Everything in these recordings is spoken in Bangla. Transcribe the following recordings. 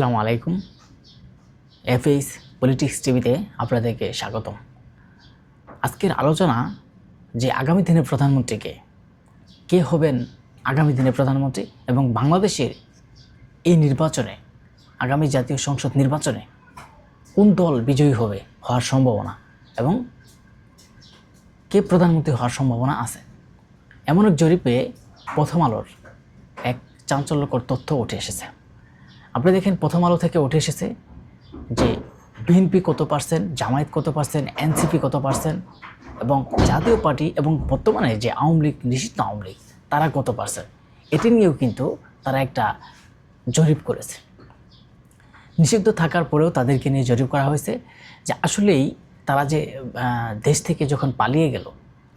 আসসালামু আলাইকুম। এফএইস পলিটিক্স টিভিতে আপনাদেরকে স্বাগতম আজকের আলোচনা যে আগামী দিনের প্রধানমন্ত্রীকে, কে হবেন আগামী দিনের প্রধানমন্ত্রী এবং বাংলাদেশের এই নির্বাচনে, আগামী জাতীয় সংসদ নির্বাচনে কোন দল বিজয়ী হবে হওয়ার সম্ভাবনা এবং কে প্রধানমন্ত্রী হওয়ার সম্ভাবনা আছে? এমন এক জরিপে প্রথম আলোর এক চাঞ্চল্যকর তথ্য উঠে এসেছে। আপনি দেখেন প্রথম আলো থেকে উঠে এসেছে যে বিএনপি কত পার্সেন্ট, জামায়াত কত পার্সেন্ট, এনসিপি কত পার্সেন্ট, এবং জাতীয় পার্টি এবং বর্তমানে যে আওয়ামী লীগ, নিষিদ্ধ আওয়ামী লীগ, তারা কত পার্সেন্ট? এটি নিয়েও কিন্তু তারা একটা জরিপ করেছে। নিষিদ্ধ থাকার পরেও তাদেরকে নিয়ে জরিপ করা হয়েছে যে আসলেই তারা যে দেশ থেকে যখন পালিয়ে গেল,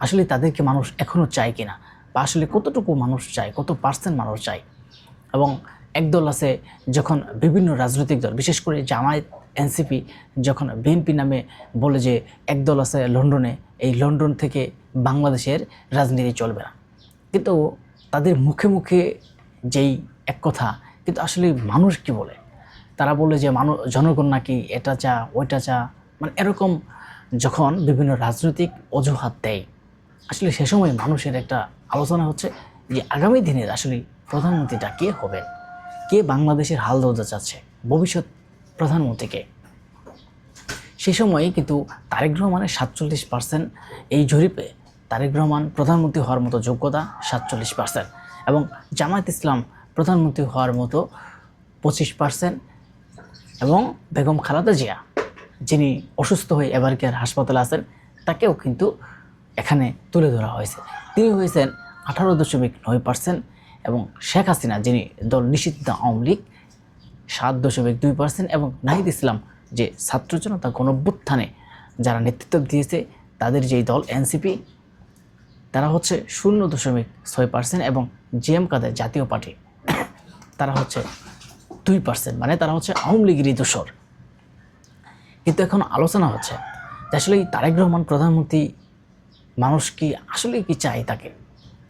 আসলে তাদেরকে মানুষ এখনও চায় কিনা? বা আসলে কতটুকু মানুষ চায়, কত পার্সেন্ট মানুষ চায়? এবং একদল আছে যখন বিভিন্ন রাজনৈতিক দল, বিশেষ করে জামায়াত, এনসিপি যখন বিএনপি নামে বলে যে একদল আছে লন্ডনে, এই লন্ডন থেকে বাংলাদেশের রাজনীতি চলবে না। কিন্তু তাদের মুখে মুখে যেই এক কথা, কিন্তু আসলে মানুষ কি বলে? তারা বলে যে মানুষ জনগণ নাকি এটা চা, ওইটা চা মানে এরকম যখন বিভিন্ন রাজনৈতিক অজুহাত দেয়, আসলে সে সময় মানুষের একটা আলোচনা হচ্ছে যে আগামী দিনের আসলে প্রধানমন্ত্রীটা কে হবেন কে বাংলাদেশের হাল ধরতে চাচ্ছে? ভবিষ্যৎ প্রধানমন্ত্রীকে। সেই সময় কিন্তু তারেক রহমানের সাতচল্লিশ পার্সেন্ট এই জরিপে তারেক রহমান প্রধানমন্ত্রী হওয়ার মতো যোগ্যতা সাতচল্লিশ পার্সেন্ট এবং জামায়াত ইসলাম প্রধানমন্ত্রী হওয়ার মতো পঁচিশ পার্সেন্ট এবং বেগম খালাদা জিয়া, যিনি অসুস্থ হয়ে এবারকের হাসপাতালে আছেন, তাকেও কিন্তু এখানে তুলে ধরা হয়েছে। তিনি হয়েছেন আঠারো দশমিক নয় পার্সেন্ট এবং শেখ হাসিনা, যিনি দল নিষিদ্ধ আওয়ামী লীগ, সাত দশমিক দুই পার্সেন্ট এবং নাহিদ ইসলাম, যে ছাত্র জনতা গণভ্যুত্থানে যারা নেতৃত্ব দিয়েছে, তাদের যেই দল এনসিপি, তারা হচ্ছে শূন্য দশমিক ছয় পার্সেন্ট এবং জিএম কাদের জাতীয় পার্টি, তারা হচ্ছে দুই পার্সেন্ট মানে তারা হচ্ছে আওয়ামী লীগেরই দোসর কিন্তু এখন আলোচনা হচ্ছে যে আসলে এই তারেক রহমান প্রধানমন্ত্রী মানুষ কি আসলে কি চায় তাকে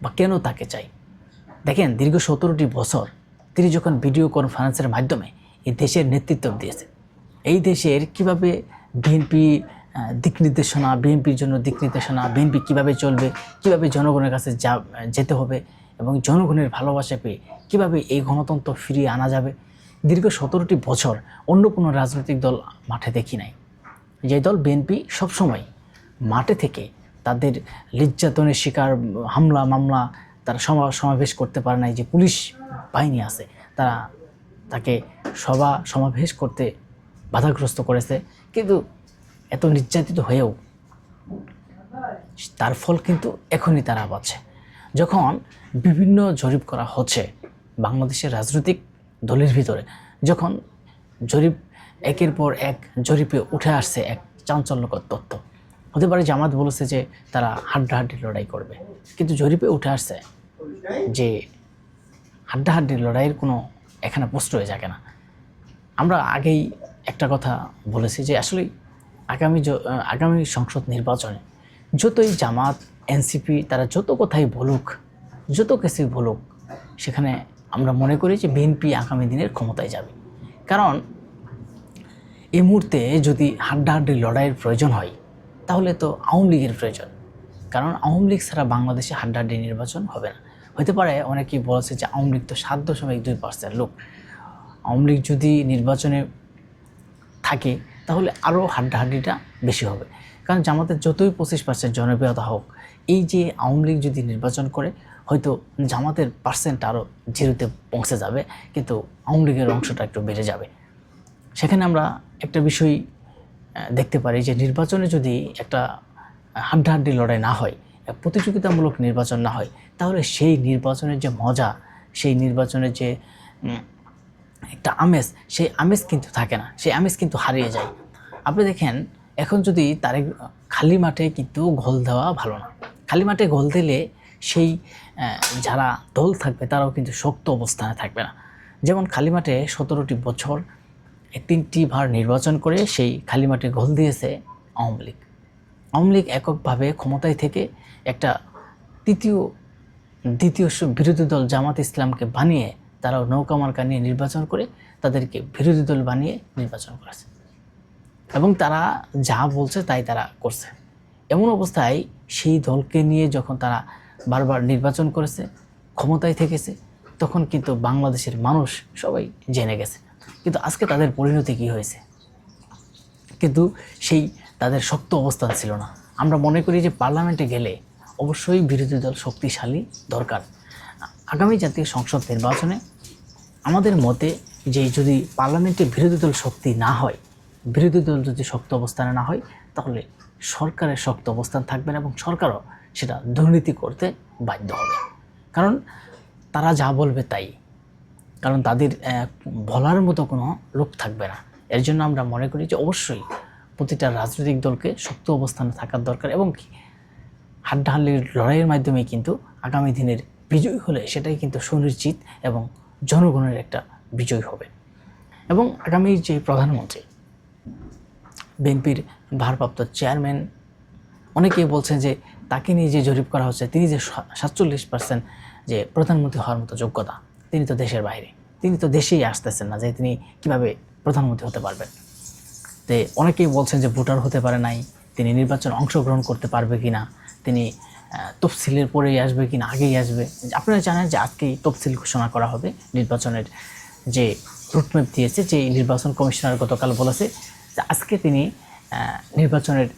বা কেন তাকে চাই দেখেন, দীর্ঘ সতেরোটি বছর তিনি যখন ভিডিও কনফারেন্সের মাধ্যমে এই দেশের নেতৃত্ব দিয়েছে এই দেশের কীভাবে বিএনপি দিক নির্দেশনা বিএনপির জন্য দিক নির্দেশনা বিএনপি কীভাবে চলবে, কীভাবে জনগণের কাছে যা, যেতে হবে এবং জনগণের ভালোবাসা পেয়ে কীভাবে এই গণতন্ত্র ফিরিয়ে আনা যাবে, দীর্ঘ সতেরোটি বছর অন্য কোনো রাজনৈতিক দল মাঠে দেখি নাই। যে দল বিএনপি সবসময় মাঠে থেকে তাদের নির্যাতনের শিকার, হামলা, মামলা তারা সমা সমাবেশ করতে পারে নাই যে পুলিশ বাহিনী আছে, তারা তাকে সভা, সমাবেশ করতে বাধাগ্রস্ত করেছে। কিন্তু এত নির্যাতিত হয়েও তার ফল কিন্তু এখনই তারা পাচ্ছে যখন বিভিন্ন জরিপ করা হচ্ছে বাংলাদেশের রাজনৈতিক দলের ভিতরে, যখন জরিপ একের পর এক জরিপে উঠে আসছে এক চাঞ্চল্যকর তথ্য। হতে পারে জামাত বলেছে যে তারা হাড্ডাহাড্ডি লড়াই করবে। কিন্তু জরিপে উঠে আসছে যে হাড্ডাহাড্ডি লড়াইয়ের কোনো এখানে হয়ে যাবে না। আমরা আগেই একটা কথা বলেছি যে আসলে আগামী আগামী সংসদ নির্বাচনে যতই জামাত, এনসিপি তারা যত কথাই বলুক, যত কিছুই বলুক, সেখানে আমরা মনে করি যে বিএনপি আগামী দিনের ক্ষমতায় যাবে। কারণ এই মুহূর্তে যদি হাড্ডাহাড্ডি লড়াইয়ের প্রয়োজন হয়, তাহলে তো আওয়ামী লীগের প্রয়োজন। কারণ আওয়ামী লীগ ছাড়া বাংলাদেশে হাড্ডাহাড্ডি নির্বাচন হবে না। হতে পারে অনেকেই বলেছে যে আওয়ামী লীগ তো সাত দশমিক দুই পার্সেন্ট লোক। আওয়ামী লীগ যদি নির্বাচনে থাকে, তাহলে আরও হাড্ডাহাড্ডিটা বেশি হবে। কারণ জামাতের যতই পঁচিশ পার্সেন্ট জনপ্রিয়তা হোক, এই যে আওয়ামী লীগ যদি নির্বাচন করে, হয়তো জামাতের পার্সেন্ট আরও জিরোতে পৌঁছে যাবে, কিন্তু আওয়ামী লীগের অংশটা একটু বেড়ে যাবে। সেখানে আমরা একটা বিষয় দেখতে পারি যে নির্বাচনে যদি একটা হাড্ডাহাড্ডি লড়াই না হয়, প্রতিযোগিতামূলক নির্বাচন না হয়, তাহলে সেই নির্বাচনের যে মজা, সেই নির্বাচনের যে একটা আমেজ, সেই আমেজ কিন্তু থাকে না, সেই আমেজ কিন্তু হারিয়ে যায়। আপনি দেখেন, এখন যদি তারে খালি মাঠে কিন্তু গোল দেওয়া ভালো না। খালি মাঠে গোল দিলে সেই যারা দল থাকবে তারাও কিন্তু শক্ত অবস্থানে থাকবে না। যেমন খালি মাঠে সতেরোটি বছর তিনটি ভার নির্বাচন করে সেই খালি মাঠে গোল দিয়েছে আওয়ামী লীগ। আওয়ামী লীগ এককভাবে ক্ষমতায় থেকে একটা তৃতীয়, দ্বিতীয় বিরোধী দল জামাত ইসলামকে বানিয়ে তারাও নৌকা মার্কা নিয়ে নির্বাচন করে তাদেরকে বিরোধী দল বানিয়ে নির্বাচন করেছে। এবং তারা যা বলছে তাই তারা করছে। এমন অবস্থায় সেই দলকে নিয়ে যখন তারা বারবার নির্বাচন করেছে, ক্ষমতায় থেকেছে, তখন কিন্তু বাংলাদেশের মানুষ সবাই জেনে গেছে। কিন্তু আজকে তাদের পরিণতি কী হয়েছে? কিন্তু সেই তাদের শক্ত অবস্থান ছিল না। আমরা মনে করি যে পার্লামেন্টে গেলে অবশ্যই বিরোধী দল শক্তিশালী দরকার। আগামী জাতীয় সংসদ নির্বাচনে আমাদের মতে যে যদি পার্লামেন্টে বিরোধী দল শক্তি না হয়, বিরোধী দল যদি শক্ত অবস্থানে না হয়, তাহলে সরকারের শক্ত অবস্থান থাকবে না এবং সরকারও সেটা দুর্নীতি করতে বাধ্য হবে। কারণ তারা যা বলবে তাই। কারণ তাদের বলার মতো কোনো লোক থাকবে না। এর জন্য আমরা মনে করি যে অবশ্যই প্রতিটা রাজনৈতিক দলকে শক্ত অবস্থানে থাকার দরকার এবং কি হাড্ডাহাল্লির লড়াইয়ের মাধ্যমে কিন্তু আগামী দিনের বিজয় হলে সেটাই কিন্তু সুনিশ্চিত এবং জনগণের একটা বিজয় হবে। এবং আগামী যে প্রধানমন্ত্রী, বিএনপির ভারপ্রাপ্ত চেয়ারম্যান, অনেকেই বলছেন যে তাকে নিয়ে যে জরিপ করা হচ্ছে, তিনি যে সাতচল্লিশ পার্সেন্ট যে প্রধানমন্ত্রী হওয়ার মতো যোগ্যতা, তিনি তো দেশের বাইরে, তিনি তো দেশেই আসতেছেন না যে তিনি কীভাবে প্রধানমন্ত্রী হতে পারবেন। তে অনেকেই বলছেন যে ভোটার হতে পারে নাই, তিনি নির্বাচন অংশগ্রহণ করতে পারবে কি না তিনি তফসিলের পরেই আসবে কি না আগেই আসবে। আপনারা জানেন যে আজকেই তফসিল ঘোষণা করা হবে, নির্বাচনের যে রুটম্যাপ দিয়েছে, যে নির্বাচন কমিশনার গতকাল বলেছে যে আজকে তিনি নির্বাচনের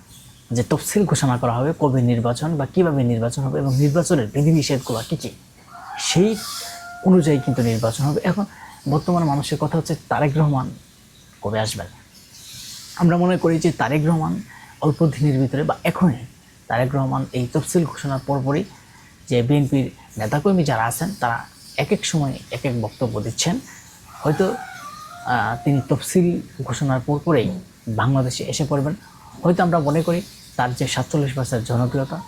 যে তফসিল ঘোষণা করা হবে, কবে নির্বাচন বা কীভাবে নির্বাচন হবে এবং নির্বাচনের বিধিনিষেধগুলো কী কী, সেই অনুযায়ী কিন্তু নির্বাচন হবে। এখন বর্তমান মানুষের কথা হচ্ছে তারেক রহমান কবে আসবেন? আমরা মনে করি যে তারেক রহমান অল্প দিনের ভিতরে বা এখনই তারেক রহমান এই তফসিল ঘোষণার পরপরই যে বিএনপির নেতাকর্মী যারা আছেন, তারা এক এক সময় এক এক বক্তব্য দিচ্ছেন। হয়তো তিনি তফসিল ঘোষণার পরপরেই বাংলাদেশে এসে পড়বেন। হয়তো আমরা মনে করি তার যে সাতচল্লিশ পার্সেন্ট জনপ্রিয়তা,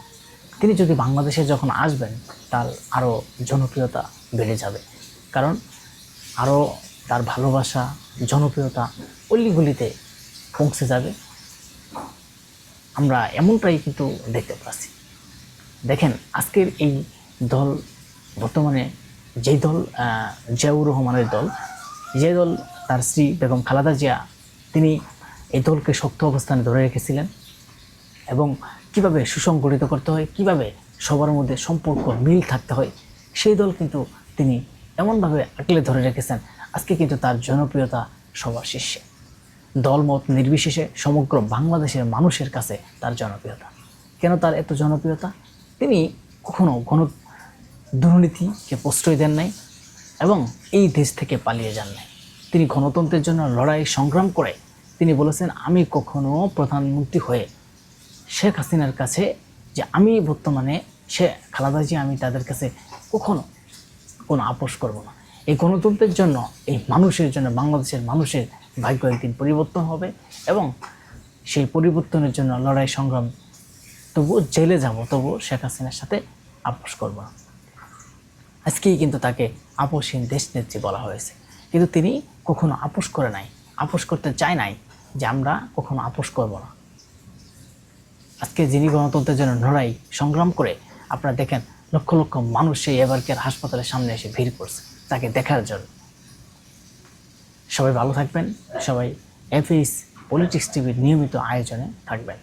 তিনি যদি বাংলাদেশে যখন আসবেন, তার আরও জনপ্রিয়তা বেড়ে যাবে। কারণ আরও তার ভালোবাসা, জনপ্রিয়তা, অলিগুলিতে পৌঁছে যাবে। আমরা এমনটাই কিন্তু দেখতে পাচ্ছি। দেখেন, আজকের এই দল, বর্তমানে যেই দল জিয়াউর রহমানের দল, যে দল তার স্ত্রী বেগম খালাদা জিয়া, তিনি এই দলকে শক্ত অবস্থানে ধরে রেখেছিলেন এবং কীভাবে সুসংগঠিত করতে হয়, কীভাবে সবার মধ্যে সম্পর্ক মিল থাকতে হয়, সেই দল কিন্তু তিনি এমনভাবে আঁকলে ধরে রেখেছেন। আজকে কিন্তু তার জনপ্রিয়তা সবার শীর্ষে। দলমত নির্বিশেষে সমগ্র বাংলাদেশের মানুষের কাছে তার জনপ্রিয়তা। কেন তার এত জনপ্রিয়তা? তিনি কখনো গণ দুর্নীতিকে প্রশ্রয় দেন নাই এবং এই দেশ থেকে পালিয়ে যান নাই। তিনি গণতন্ত্রের জন্য লড়াই সংগ্রাম করে তিনি বলেছেন, আমি কখনো প্রধানমন্ত্রী হয়ে শেখ হাসিনার কাছে যে আমি বর্তমানে সে খালাদা জি আমি তাদের কাছে কখনো কোনো আপোষ করব না। এই গণতন্ত্রের জন্য, এই মানুষের জন্য, বাংলাদেশের মানুষের ভাগ্য একদিন পরিবর্তন হবে এবং সেই পরিবর্তনের জন্য লড়াই সংগ্রাম তবুও জেলে যাব, তবুও শেখ হাসিনার সাথে আপোষ করব না। আজকেই কিন্তু তাকে আপোষহীন দেশ নেত্রী বলা হয়েছে। কিন্তু তিনি কখনো আপোষ করে নাই, আপোষ করতে চায় নাই যে আমরা কখনো আপোষ করব না। আজকে যিনি গণতন্ত্রের জন্য লড়াই সংগ্রাম করে, আপনারা দেখেন লক্ষ লক্ষ মানুষ সেই এবারকের হাসপাতালের সামনে এসে ভিড় করছে, তাকে দেখার জন্য। সবাই ভালো থাকবেন। সবাই এফএস পলিটিক্স টিভির নিয়মিত আয়োজনে থাকবেন।